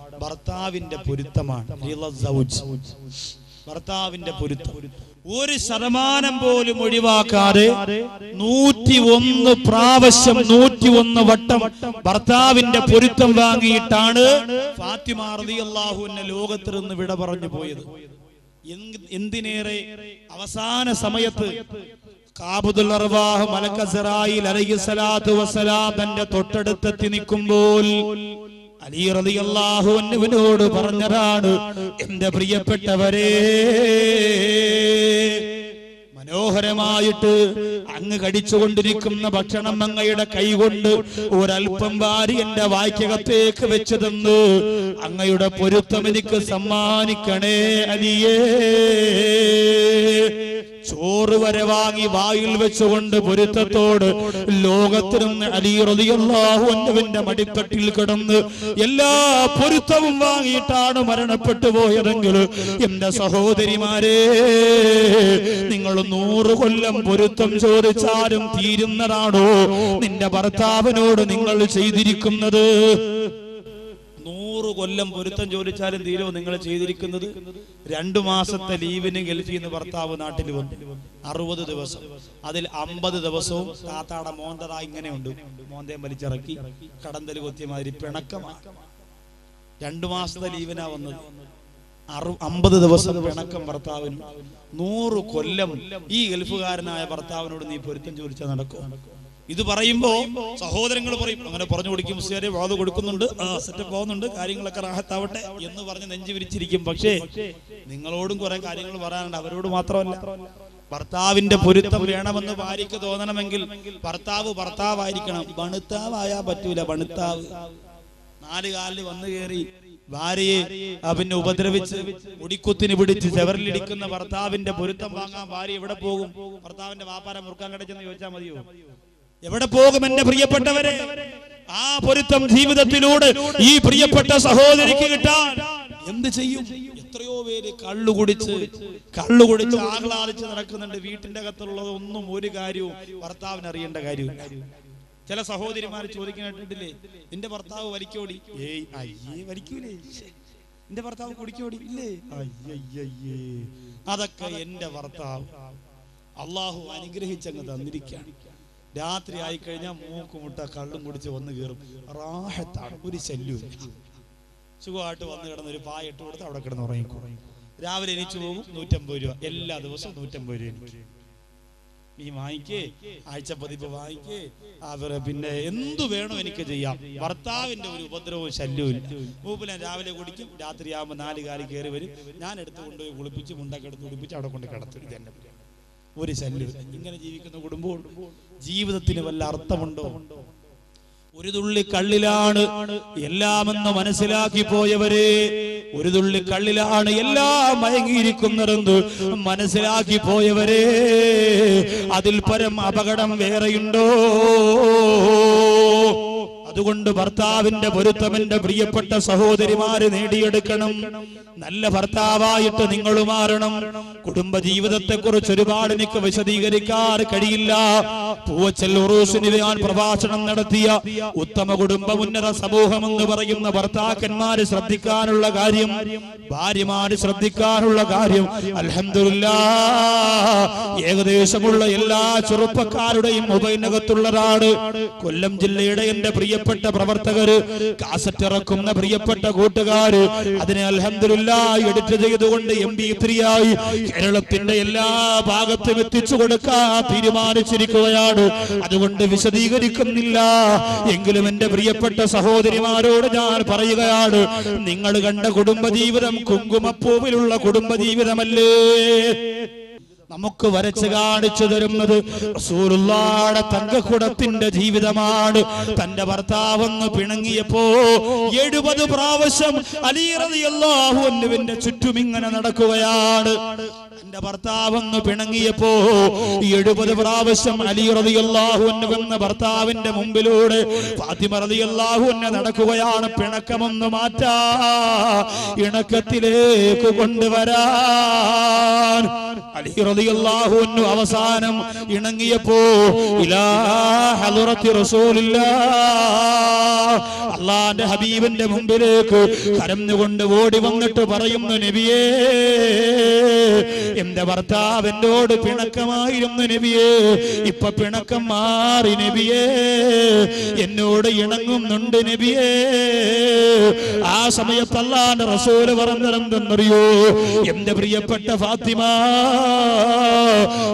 ഭർത്താവിന്റെ പൊരുത്തമാണ്. ഭർത്താവിന്റെ പൊരുത്തം. ഒരു ശതമാനം പോലും ഒഴിവാക്കാതെ നൂറ്റി ഒന്ന് പ്രാവശ്യം നൂറ്റി ഒന്ന് വട്ടം ഭർത്താവിന്റെ പൊരുത്തം വാങ്ങിയിട്ടാണ് ഫാത്തിമ അൻഹ ലോകത്തിൽ നിന്ന് വിട പറഞ്ഞു പോയത്. എന്ത്- എന്തിനേറെ അവസാന സമയത്ത് കാബുദുൽ അർവാഹ് മലക്കസറായിൽ അലൈഹിസ്സലാത്തു വസ്സലാം തന്റെ തൊട്ടടുത്തെത്തി നിൽക്കുമ്പോൾ അലി പറഞ്ഞതാണ് എന്റെ പ്രിയപ്പെട്ടവരെ മനോഹരമായിട്ട് അങ്ങ് കടിച്ചുകൊണ്ടിരിക്കുന്ന ഭക്ഷണം അങ്ങയുടെ കൈകൊണ്ട് ഒരൽപ്പം വാരി എന്റെ വായ്ക്കകത്തേക്ക് വെച്ച് തന്നു. അങ്ങയുടെ പൊരുത്തം എനിക്ക് സമ്മാനിക്കണേ അലിയേ. ചോറ് വരെ വാങ്ങി വായിൽ വെച്ചുകൊണ്ട് പൊരുത്തത്തോട് ലോകത്തിനും അലി റളിയല്ലാഹു അൻഹുവിന്റെ മടിത്തട്ടിൽ കിടന്ന് എല്ലാ പൊരുത്തവും വാങ്ങിയിട്ടാണ് മരണപ്പെട്ടു പോയതെങ്കിൽ എന്റെ സഹോദരിമാരെ നിങ്ങൾ നൂറ് കൊല്ലം പൊരുത്തം ചോദിച്ചാലും തീരുന്നതാണോ? നിന്റെ ഭർത്താവിനോട് നിങ്ങൾ ചെയ്തിരിക്കുന്നത്? നൂറ് കൊല്ലം പൊരുത്തം ചോദിച്ചാലും തീരുമോ നിങ്ങൾ ചെയ്തിരിക്കുന്നത്? രണ്ടു മാസത്തെ ലീവിന് ഗൾഫിൽ നിന്ന് ഭർത്താവ് നാട്ടിൽ വന്നു. അറുപത് ദിവസം. അതിൽ അമ്പത് ദിവസവും താത്താടെ മോന്തത ഇങ്ങനെയുണ്ട്. മോന്തയും വലിച്ചിറക്കി കടന്തൽ കൊത്തിയ മാതിരി പിണക്കമാണ്. രണ്ടു മാസത്തെ ലീവിനാ വന്നത്. അറു അമ്പത് ദിവസം പിണക്കം ഭർത്താവിന്. നൂറ് കൊല്ലം ഈ ഗൾഫുകാരനായ ഭർത്താവിനോട് നീ പൊരുത്തം ചോദിച്ചാൽ നടക്കും ഇത് പറയുമ്പോ സഹോദരങ്ങൾ പറയും അങ്ങനെ പറഞ്ഞു കൊടുക്കും മുസ്ലിയാരെ വാത് കൊടുക്കുന്നുണ്ട് ആ സെറ്റപ്പ് ആവുന്നുണ്ട് കാര്യങ്ങളൊക്കെ റാഹത്താവട്ടെ എന്ന് പറഞ്ഞ് നെഞ്ചു വിരിച്ചിരിക്കും. പക്ഷേ നിങ്ങളോടും കുറെ കാര്യങ്ങൾ പറയാനുണ്ട് അവരോട് മാത്രമല്ല. ഭർത്താവിന്റെ പൊരുത്തം വേണമെന്ന് ഭാര്യയ്ക്ക് തോന്നണമെങ്കിൽ ഭർത്താവ് ഭർത്താവായിരിക്കണം. ബണുത്താവായാ പറ്റൂല ബണുത്താവ് നാല് കാലിൽ വന്നു കയറി ഭാര്യയെ പിന്നെ ഉപദ്രവിച്ച് മുടിക്കുത്തിന് പിടിച്ച് ചെവറിലിടിക്കുന്ന ഭർത്താവിന്റെ പൊരുത്തം വാങ്ങാൻ ഭാര്യ എവിടെ പോകും? ഭർത്താവിന്റെ വാപ്പാരം മുറുക്കാൻ കടച്ചെന്ന് ചോദിച്ചാൽ മതിയോ? എവിടെ പോകും എന്റെ പ്രിയപ്പെട്ടവരെ? ആ പൊരുത്തം ജീവിതത്തിലൂടെ ഈ പ്രിയപ്പെട്ട സഹോദരിക്ക് കിട്ടാൻ എന്ത് ചെയ്യും? എത്രയോ പേര് കള്ളു കുടിച്ച് കള്ളു കുടിച്ച് ആഹ്ലാദിച്ച് നടക്കുന്നുണ്ട്. വീട്ടിന്റെ അകത്തുള്ളത് ഒന്നും ഒരു കാര്യവും ഭർത്താവിന് അറിയേണ്ട കാര്യമില്ല. ചില സഹോദരിമാർ ചോദിക്കാനായിട്ടില്ലേ നിന്റെ ഭർത്താവ് വലിക്കോടി? ഏയ് അയ്യേ വലിക്കൂലേ. നിന്റെ ഭർത്താവ് കുടിക്കോടി? ഇല്ലേ. അയ്യയ്യേ അതൊക്കെ എന്റെ ഭർത്താവ്. അള്ളാഹു അനുഗ്രഹിച്ചങ്ങ് തന്നിരിക്കുകയാണ്. രാത്രി ആയി കഴിഞ്ഞാൽ മൂക്ക് മുട്ട കള്ളും കുടിച്ച് വന്ന് കയറും റാഹത്താണ്. ഒരു ശല്യവും സുഖമായിട്ട് വന്ന് കിടന്ന് ഒരു പായ ഇട്ട് കൊടുത്ത് അവിടെ കിടന്ന് ഉറങ്ങിക്കോ രാവിലെ എണീച്ചു പോകും നൂറ്റമ്പത് രൂപ. എല്ലാ ദിവസവും നൂറ്റമ്പത് രൂപ എനിക്ക്. നീ വാങ്ങിക്കേ ആഴ്ച പതിപ്പ് വാങ്ങിക്കേ. അവരെ പിന്നെ എന്തു വേണോ എനിക്ക് ചെയ്യാം. ഭർത്താവിന്റെ ഒരു ഉപദ്രവവും ശല്യവും ഞാൻ രാവിലെ കുടിക്കും രാത്രി ആകുമ്പോൾ നാല് കാലി കയറി വരും. ഞാൻ എടുത്ത് കൊണ്ടുപോയി കുളിപ്പിച്ച് മുണ്ടൊക്കെ എടുത്ത് കുളിപ്പിച്ച് അവിടെ കൊണ്ട് കിടത്തും. ഇത് എന്നെ ഒരു ശല്യം. ഇങ്ങനെ ജീവിക്കുന്ന കുടുംബവും ജീവിതത്തിന് വല്ല അർത്ഥമുണ്ടോ? ഒരു തുള്ളി കള്ളിലാണ് എല്ലാമെന്ന് മനസ്സിലാക്കി പോയവരെ ഒരു തുള്ളി കള്ളിലാണ് എല്ലാം മയങ്ങിയിരിക്കുന്നതെന്ന് മനസ്സിലാക്കി പോയവരെ അതിൽ പരം അപകടം വേറെയുണ്ടോ? അതുകൊണ്ട് ഭർത്താവിന്റെ പൊരുത്തം എന്റെ പ്രിയപ്പെട്ട സഹോദരിമാര് നേടിയെടുക്കണം. നല്ല ഭർത്താവായിട്ട് നിങ്ങൾ മാറണം. കുടുംബ ജീവിതത്തെ കുറിച്ച് ഒരുപാട് എനിക്ക് വിശദീകരിക്കാൻ കഴിയില്ല. പൂവച്ചൽ ഉറൂസിന് ഞാൻ പ്രഭാഷണം നടത്തിയ ഉത്തമ കുടുംബ ഉന്നത സമൂഹം എന്ന് പറയുന്ന ഭർത്താക്കന്മാര് ശ്രദ്ധിക്കാനുള്ള കാര്യം ഭാര്യമാര് ശ്രദ്ധിക്കാനുള്ള കാര്യം അൽഹംദുലില്ലാ ഏകദേശമുള്ള എല്ലാ ചെറുപ്പക്കാരുടെയും മൊബൈലിനകത്തുള്ളതാണ്. കൊല്ലം ജില്ലയുടെ എന്റെ പ്രിയപ്പെട്ട പ്രവർത്തകര് കാസറ്റ് ഇറക്കുന്ന പ്രിയപ്പെട്ട കൂട്ടുകാര് അതിനെ അൽഹംദുലില്ലാ എഡിറ്റ് ചെയ്തുകൊണ്ട് എം ബി ത്രീയായി കേരളത്തിന്റെ എല്ലാ ഭാഗത്തും എത്തിച്ചു കൊടുക്കാൻ തീരുമാനിച്ചിരിക്കുകയാണ്. അതുകൊണ്ട് വിശദീകരിക്കുന്നില്ല. എങ്കിലും എന്റെ പ്രിയപ്പെട്ട സഹോദരിമാരോട് ഞാൻ പറയുകയാണ് നിങ്ങൾ കണ്ട കുടുംബജീവിതം കുങ്കുമപ്പൂവിലുള്ള കുടുംബജീവിതമല്ലേ? നമുക്ക് വരച്ച് കാണിച്ചു തരുന്നത് റസൂലുള്ളാടെ തങ്കക്കുടത്തിന്റെ ജീവിതമാണ്. തന്റെ ഭർത്താവെന്ന് പിണങ്ങിയപ്പോ എഴുപത് പ്രാവശ്യം അലി റളിയല്ലാഹു അൻഹുവിന്റെ ചുറ്റും ഇങ്ങനെ നടക്കുകയാണ്. തന്റെ ഭർത്താവെന്ന് പിണങ്ങിയപ്പോ എഴുപത് പ്രാവശ്യം അലി റളിയല്ലാഹു അൻഹു എന്ന ഭർത്താവിന്റെ മുമ്പിലൂടെ ഫാത്തിമ റളിയല്ലാഹു അൻഹ നടക്കുകയാണ്. പിണക്കമൊന്ന് മാറ്റാ ഇണക്കത്തിലേക്ക് കൊണ്ടുവരാൻ. അലി റളിയല്ലാഹു അവസാനം ഇണങ്ങിയപ്പോ ഇലാ ഹളറത്തി റസൂലില്ലാ അള്ളാന്റെ ഹബീബിന്റെ മുമ്പിലേക്ക് കരഞ്ഞുകൊണ്ട് ഓടി വന്നിട്ട് പറയുന്നു നബിയേ എന്റെ ഭർത്താവ് എന്നോട് പിണക്കമായിരുന്നു നബിയേ. ഇപ്പൊ പിണക്കം മാറി നബിയേ. എന്നോട് ഇണങ്ങുന്നുണ്ട് നബിയേ. ആ സമയത്ത് അള്ളാന്റെ റസൂൽ പറഞ്ഞതെന്തെന്നറിയോ എന്റെ പ്രിയപ്പെട്ട ഫാത്തിമ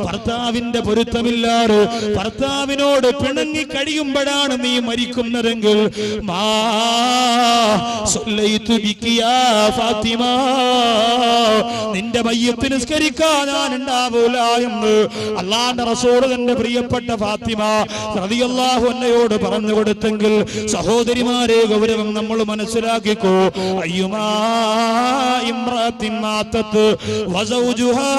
ഭർത്താവിന്റെ പൊരുത്തമില്ലാതെ ഭർത്താവിനോട് പിണങ്ങി കഴിയുമ്പോഴാണ് നീ മരിക്കുന്നതെങ്കിൽ. ഫാത്തിമ നിന്റെ മയ്യത്ത് നിസ്കരിക്കാൻ ഞാൻ ഉണ്ടാവൂല എന്ന് അള്ളാന്റെ റസൂൽ തന്റെ പ്രിയപ്പെട്ട ഫാത്തിമ റതിയല്ലാഹു എന്നയോട് പറഞ്ഞു കൊടുത്തെങ്കിൽ സഹോദരിമാരെ ഗൗരവം നമ്മൾ മനസ്സിലാക്കിക്കോ അയ്യുമാ ഇമ്രാത്തിൻ മാത്തത്ത് വസൗജുഹാ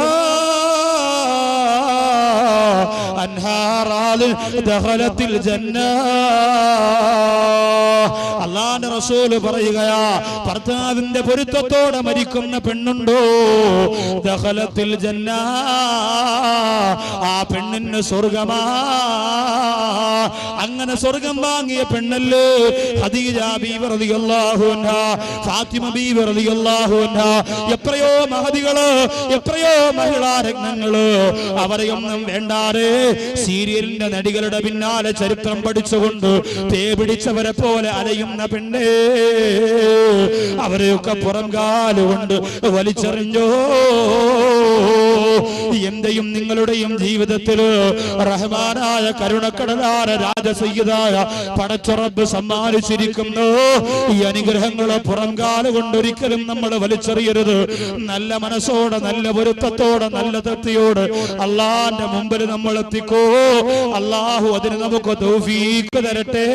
അള്ളാന്റെ റസൂൽ പറയുകയാ ഭർത്താവിന്റെ പൊരുത്തത്തോടെ മരിക്കുന്ന പെണ്ണുണ്ടോ? ദഹലത്തിൽ ജന്ന. ആ പെണ്ണിന് സ്വർഗമാ. അങ്ങനെ സ്വർഗം വാങ്ങിയ പെണ്ണല്ലേ? ഫാത്തിമ എത്രയോ മഹതികൾ എത്രയോ മഹിളാ രത്നങ്ങൾ അവരെയൊന്നും വേണ്ടാറേ സീരിയലിന്റെ നടികളുടെ പിന്നാലെ ചരിത്രം പഠിച്ചുകൊണ്ട് തേ പിടിച്ചവരെ പോലെ അലയുന്ന പെണ്ണേ. അവരെയൊക്കെ പുറം കാലുകൊണ്ട് വലിച്ചെറിഞ്ഞോ? എന്റെയും നിങ്ങളുടെയും ജീവിതത്തിൽ റഹ്മാനായ കരുണക്കടലാര രാജസയ്യതായ പടച്ചുറബ് സമ്മാനിച്ചിരിക്കുന്നു. ഈ അനുഗ്രഹങ്ങളെ പുറംകാല കൊണ്ടൊരിക്കലും നമ്മൾ വലിച്ചെറിയരുത്. നല്ല മനസ്സോടെ നല്ല പൊരുത്തത്തോടെ നല്ല തൃപ്തിയോട് അള്ളാന്റെ മുമ്പിൽ നമ്മൾ എത്തിക്കോ. അള്ളാഹു അതിന് നമുക്ക് തരട്ടെ.